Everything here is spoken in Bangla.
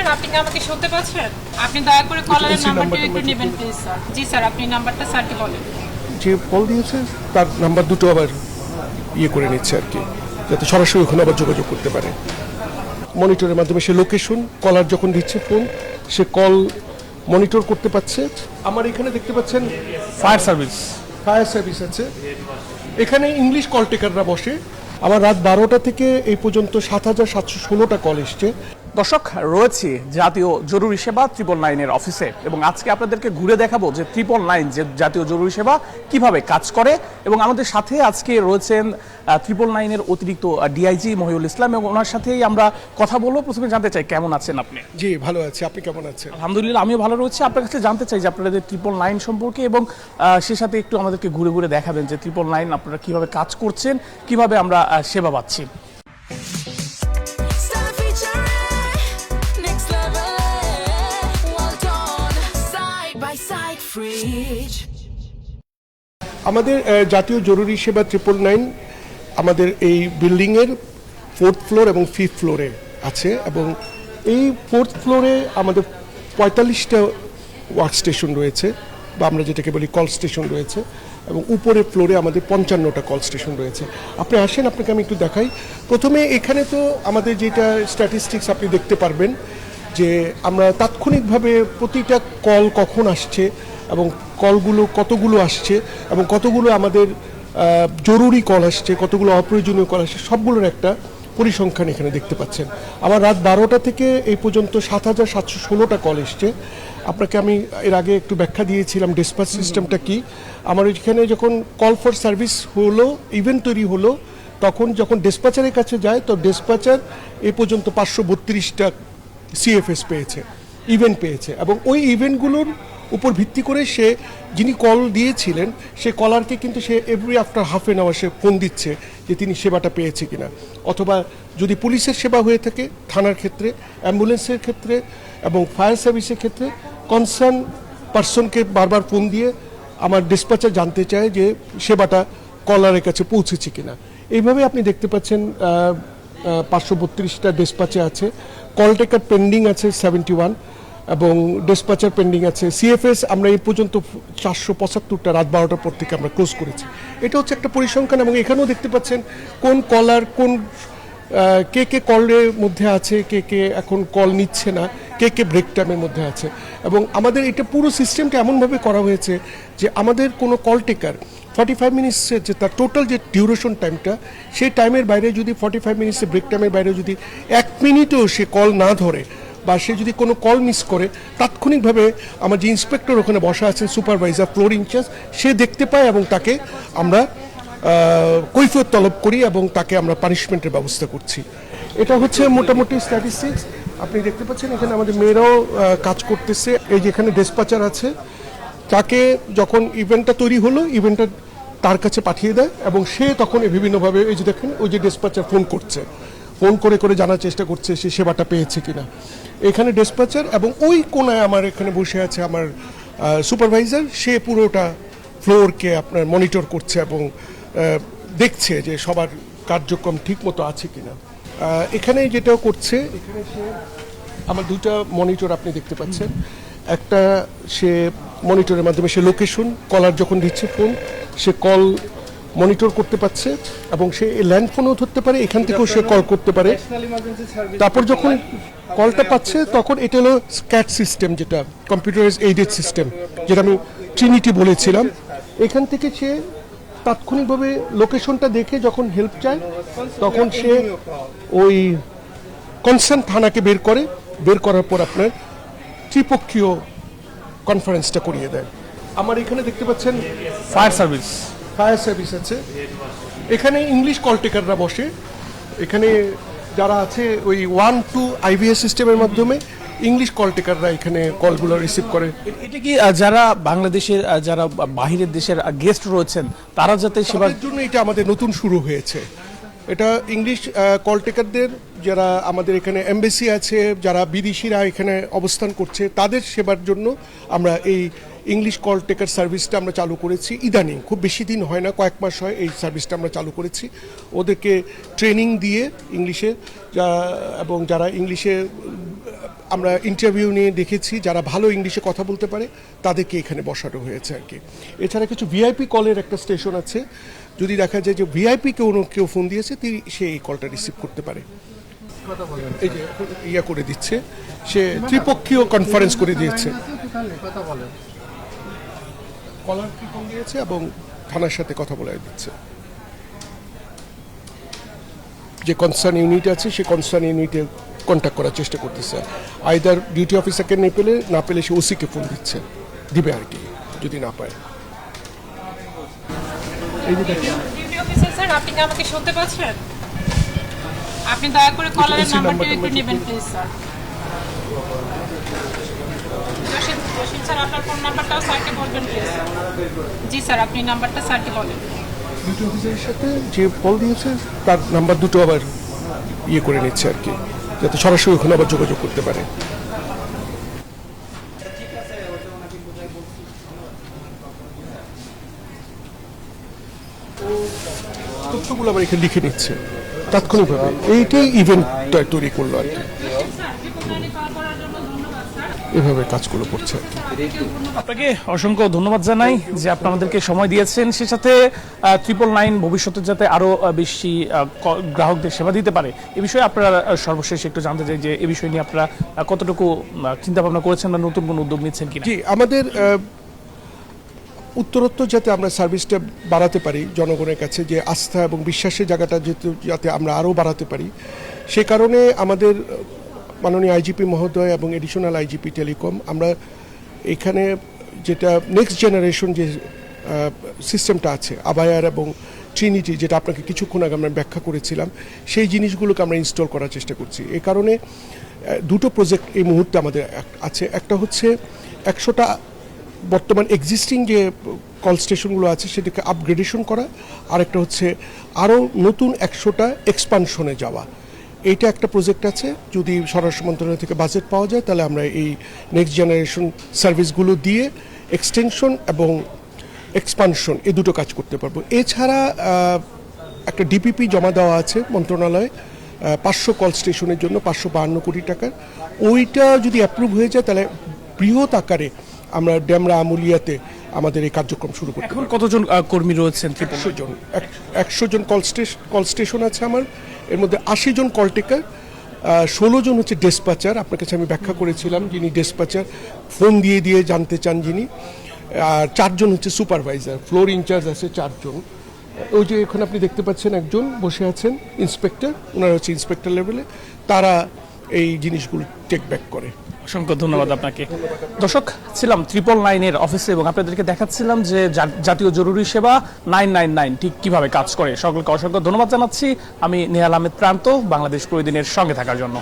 স্যার আপনি কি আমাকে শুনতে পাচ্ছেন? আপনি দয়া করে কলারের নাম্বারটা একটু নেবেন প্লিজ স্যার। জি স্যার আপনি নাম্বারটা স্যারকে বলেন। যে কল দিয়েছে তার নাম্বার দুটো আবার ইয়ে করে নিচ্ছে আর কি যাতে সরাসরি ওখানে আবার যোগাযোগ করতে পারে। মনিটরের মাধ্যমে সে লোকেশন কলার যখন দিচ্ছে ফোন সে কল মনিটর করতে পারছে। আমার এখানে দেখতে পাচ্ছেন ফায়ার সার্ভিস ফায়ার সার্ভিস আছে। এখানে ইংলিশ কল টেকাররা বসে। আমার রাত বারোটা থেকে এই পর্যন্ত সাত হাজার সাতশো ষোলোটা কল এসছে। দর্শক রয়েছি জাতীয় জরুরি সেবা ত্রিপল নাইনের অফিসে এবং আজকে আপনাদেরকে ঘুরে দেখাবো যে ত্রিপল নাইন যে জাতীয় জরুরি সেবা কীভাবে কাজ করে এবং আমাদের সাথে আজকে রয়েছেন ত্রিপল নাইনের অতিরিক্ত ডিআইজি মহিউল ইসলাম এবং ওনার সাথেই আমরা কথা বলব। প্রথমে জানতে চাই কেমন আছেন আপনি? জি ভালো আছে। আপনি কেমন আছেন? আলহামদুলিল্লাহ আমিও ভালো রয়েছি। আপনার কাছে জানতে চাই যে আপনাদের ট্রিপল নাইন সম্পর্কে এবং সে সাথে একটু আমাদেরকে ঘুরে ঘুরে দেখাবেন যে ত্রিপল নাইন আপনারা কীভাবে কাজ করছেন কীভাবে আমরা সেবা পাচ্ছি। আমাদের জাতীয় জরুরি সেবা ট্রিপল নাইন আমাদের এই বিল্ডিংয়ের ফোর্থ ফ্লোর এবং ফিফথ ফ্লোরে আছে এবং এই ফোর্থ ফ্লোরে আমাদের পঁয়তাল্লিশটা ওয়ার্ক স্টেশন রয়েছে বা আমরা যেটাকে বলি কল স্টেশন রয়েছে এবং উপরের ফ্লোরে আমাদের পঞ্চান্নটা কল স্টেশন রয়েছে। আপনি আসেন, আপনাকে আমি একটু দেখাই। প্রথমে এখানে তো আমাদের যেটা স্ট্যাটিস্টিক্স আপনি দেখতে পারবেন যে আমরা তাৎক্ষণিকভাবে প্রতিটা কল কখন আসছে এবং কলগুলো কতগুলো আসছে এবং কতগুলো আমাদের জরুরি কল আসছে কতগুলো অপ্রয়োজনীয় কল আসছে সবগুলোর একটা পরিসংখ্যান এখানে দেখতে পাচ্ছেন। আমার রাত বারোটা থেকে এই পর্যন্ত সাত হাজার সাতশো ষোলোটা কল এসছে। আপনাকে আমি এর আগে একটু ব্যাখ্যা দিয়েছিলাম ডিসপাচ সিস্টেমটা কি? আমার এখানে যখন কল ফর সার্ভিস হলো ইভেন্ট তৈরি হলো তখন যখন ডিসপাচারের কাছে যায় তো ডিসপাচার এ পর্যন্ত পাঁচশো বত্রিশটা সিএফএস পেয়েছে ইভেন্ট পেয়েছে এবং ওই ইভেন্টগুলোর উপর ভিত্তি করে সে যিনি কল দিয়েছিলেন, সে কলারকে কিন্তু সে every after half an hour say phone দিচ্ছে যে তিনি সেবাটা পেয়েছে কিনা। অথবা যদি পুলিশের সেবা হয়ে থাকে থানার ক্ষেত্রে, অ্যাম্বুলেন্সের ক্ষেত্রে এবং ফায়ার সার্ভিসের ক্ষেত্রে কনসার্ন পার্সনকে বারবার ফোন দিয়ে আমার ডিসপাচার জানতে চায় যে সেবাটা কলারের কাছে পৌঁছেছে কিনা। এইভাবে আপনি দেখতে পাচ্ছেন পাঁচশো বত্রিশটা ডিসপাচে আছে। কল টেকার পেন্ডিং আছে সেভেন্টি ওয়ান এবং ডিসপাচার পেন্ডিং আছে। সিএফএস আমরা এই পর্যন্ত চারশো পঁচাত্তরটা রাত বারোটার পর থেকে আমরা ক্লোজ করেছি। এটা হচ্ছে একটা পরিসংখ্যান এবং এখানেও দেখতে পাচ্ছেন কোন কলার কোন কে কে কলের মধ্যে আছে, কে কে এখন কল নিচ্ছে না, কে কে ব্রেক টাইমের মধ্যে আছে। এবং আমাদের এটা পুরো সিস্টেমটা এমনভাবে করা হয়েছে যে আমাদের কোনো কল টেকার ফর্টি ফাইভ মিনিটসের যে তার টোটাল যে ডিউরেশন টাইমটা সেই টাইমের বাইরে যদি ফর্টি ফাইভ মিনিটসের ব্রেক টাইমের বাইরে যদি এক মিনিটেও সে কল না ধরে বা সে যদি কোনো কল মিস করে তাৎক্ষণিকভাবে আমার যে ইন্সপেক্টর ওখানে বসা আছেন সুপারভাইজার ফ্লোর ইনচার্জ সে দেখতে পায় এবং তাকে আমরা আহ, কৈফিয়ত তলব করি এবং তাকে আমরা পানিশমেন্টের ব্যবস্থা করছি। এটা হচ্ছে মোটামুটি স্ট্যাটিস্টিক্স আপনি দেখতে পাচ্ছেন এখানে আমাদের মেয়েরাও কাজ করতেছে। এই যে এখানে ডেসপাচার আছে তাকে যখন ইভেন্টটা তৈরি হলো ইভেন্টটা তার কাছে পাঠিয়ে দেয় এবং সে তখন বিভিন্নভাবে এই যে দেখেন, ওই যে ডেসপাচার ফোন করছে। ফোন করে করে জানার চেষ্টা করছে সে সেবাটা পেয়েছে কিনা। এখানে ডেসপাচার এবং ওই কোনায় আমার এখানে বসে আছে আমার সুপারভাইজার সে পুরোটা ফ্লোরকে আপনার মনিটর করছে এবং দেখছে যে সবার কার্যক্রম ঠিক মতো আছে কিনা। এখানে যেটা করছে, এখানে সে, আমার দুইটা মনিটর আপনি দেখতে পাচ্ছেন। একটা সে মনিটরের মাধ্যমে সে লোকেশন কলার যখন দিচ্ছে ফোন সে কল মনিটর করতে পারছে এবং সে ল্যান্ড ফোনও ধরতে পারে এখান থেকেও সে কল করতে পারে। তারপর যখন কলটা পাচ্ছে তখন এটা হলো স্ক্যাট সিস্টেম যেটা কম্পিউটারাইজ এইডেড সিস্টেম যেটা আমি ট্রিনিটি বলেছিলাম। এখান থেকে সে তাৎক্ষণিকভাবে লোকেশনটা দেখে যখন হেল্প চায় তখন সে ওই কনসার্ন থানাকে বের করে। বের করার পর আপনার ত্রিপক্ষীয় কনফারেন্সটা করিয়ে দেয় আমার এখানে দেখতে পাচ্ছেন ফায়ার সার্ভিস ফায়ার সার্ভিস আছে। এখানে ইংলিশ কল টেকাররা বসে। এখানে যারা আছে ওই ওয়ান টু আইভিএস সিস্টেমের মাধ্যমে ইংলিশ কল টেকাররা এখানে কলগুলো রিসিভ করে। এটা কি যারা বাংলাদেশের যারা বাহিরের দেশের গেস্ট রয়েছেন তারা যাতে সেবার জন্য এটা আমাদের নতুন শুরু হয়েছে। এটা ইংলিশ কল টেকারদের যারা আমাদের এখানে এমবেসি আছে, যারা বিদেশিরা এখানে অবস্থান করছে, তাদের সেবার জন্য আমরা এই ইংলিশ কল টেকার সার্ভিসটা আমরা চালু করেছি। ইদানিং খুব বেশি দিন হয় না, কয়েক মাস হয় এই সার্ভিসটা আমরা চালু করেছি। ওদেরকে ট্রেনিং দিয়ে ইংলিশে যা, এবং যারা ইংলিশে আমরা ইন্টারভিউ নিয়ে দেখেছি, যারা ভালো ইংলিশে কথা বলতে পারে, তাদেরকে এখানে বসানো হয়েছে আর কি। এছাড়া কিছু ভিআইপি কলের একটা স্টেশন আছে। যদি দেখা যায় যে ভিআইপি কেউ কেউ ফোন দিয়েছে, তিনি সে এই কলটা রিসিভ করতে পারে। এই যে ইয়া করে দিচ্ছে, সে ত্রিপক্ষীয় কনফারেন্স করে দিয়েছে। কলার কি ফোন দিয়েছে এবং থানার সাথে কথা বলে দিচ্ছে। যে কনসার্ন ইউনিট আছে, সে কনসার্ন ইউনিটে কন্ট্যাক্ট করার চেষ্টা করতেছে। আইদার ডিউটি অফিসারকে না পেলে না পেলে সে ওসিকে ফোন দিচ্ছে, দিবে আর কি, যদি না পায়। ডিউটি অফিসার স্যার আপনি কি আমাকে শুনতে পাচ্ছেন? আপনি দয়া করে কলারের নাম্বারটা একটু নেবেন প্লিজ স্যার আপনার ফোন নাম্বারটাও স্যারকে বলবেন প্লিজ জি স্যার আপনি নাম্বারটা স্যারকে বলেন। ডিউটি অফিসারের সাথে যে কল দিয়েছে তার নাম্বার দুটো আবার ইয়ে করে নিচ্ছে আর কি যাতে সরাসরি ওখানে আবার যোগাযোগ করতে পারে। তথ্যগুলো আবার এখানে লিখে নিচ্ছে। তাৎক্ষণিকভাবে এইটাই ইভেন্টটা তৈরি করল আর কি। এভাবে কাজগুলো করছে আপনাকে অসংখ্য ধন্যবাদ জানাই যে আপনি আমাদেরকে সময় দিয়েছেন। সে সাথে ট্রিপল নাইন ভবিষ্যতে যাতে আরও বেশি গ্রাহকদের সেবা দিতে পারে এ বিষয়ে আপনারা সর্বশেষ একটু জানতে চাই যে এ বিষয় নিয়ে আপনারা কতটুকু চিন্তা ভাবনা করেছেন বা নতুন কোনো উদ্যোগ নিচ্ছেন কি আমাদের উত্তরোত্তর যাতে আমরা সার্ভিসটা বাড়াতে পারি জনগণের কাছে, যে আস্থা এবং বিশ্বাসের জায়গাটা যেহেতু যাতে আমরা আরও বাড়াতে পারি, সে কারণে আমাদের মাননীয় আইজিপি মহোদয় এবং এডিশনাল আইজিপি টেলিকম আমরা এখানে যেটা নেক্সট জেনারেশন যে সিস্টেমটা আছে, আবায়ার এবং ট্রিনিটি যেটা আপনাকে কিছুক্ষণ আগে আমরা ব্যাখ্যা করেছিলাম, সেই জিনিসগুলোকে আমরা ইনস্টল করার চেষ্টা করছি। এই কারণে দুটো প্রজেক্ট এই মুহূর্তে আমাদের আছে। একটা হচ্ছে একশোটা বর্তমান এক্সিস্টিং যে কল স্টেশনগুলো আছে সেটাকে আপগ্রেডেশন করা, আরেকটা হচ্ছে আরও নতুন একশোটা এক্সপানশনে যাওয়া। এইটা একটা প্রজেক্ট আছে, যদি স্বরাষ্ট্র মন্ত্রণালয় থেকে বাজেট পাওয়া যায়, তাহলে আমরা এই নেক্সট জেনারেশন সার্ভিসগুলো দিয়ে এক্সটেনশন এবং এক্সপানশন এই দুটো কাজ করতে পারব। এছাড়া একটা ডিপিপি জমা দেওয়া আছে মন্ত্রণালয়ে পাঁচশো কল স্টেশনের জন্য, পাঁচশো বাহান্ন কোটি টাকার। ওইটা যদি অ্যাপ্রুভ হয়ে যায়, তাহলে বৃহৎ আকারে আমরা ড্যামরা আমুলিয়াতে আমাদের এই কার্যক্রম শুরু করতে এখন কতজন কর্মী রয়েছেন একশো জন। একশো জন কল স্টেশন কল স্টেশন আছে আমার। এর মধ্যে আশি জন কল টেকার ষোলো জন হচ্ছে ডেসপাচার। আপনার কাছে আমি ব্যাখ্যা করেছিলাম যিনি ডেসপাচার ফোন দিয়ে দিয়ে জানতে চান যিনি। আর চারজন হচ্ছে সুপারভাইজার ফ্লোর ইনচার্জ আছে চারজন। ওই যে এখানে আপনি দেখতে পাচ্ছেন একজন বসে আছেন ইন্সপেক্টর। ওনারা হচ্ছে ইন্সপেক্টর লেভেলে। তারা এই জিনিসগুলো টেক ব্যাক করে। অসংখ্য ধন্যবাদ আপনাকে। দর্শক, ছিলাম ট্রিপল নাইনের অফিসে এবং আপনাদেরকে দেখাচ্ছিলাম যে জাতীয় জরুরি সেবা নাইন নাইন নাইন ঠিক কীভাবে কাজ করে। সকলকে অসংখ্য ধন্যবাদ জানাচ্ছি। আমি নেহাল আহমেদ প্রান্ত, বাংলাদেশ প্রতিদিনের সঙ্গে থাকার জন্য।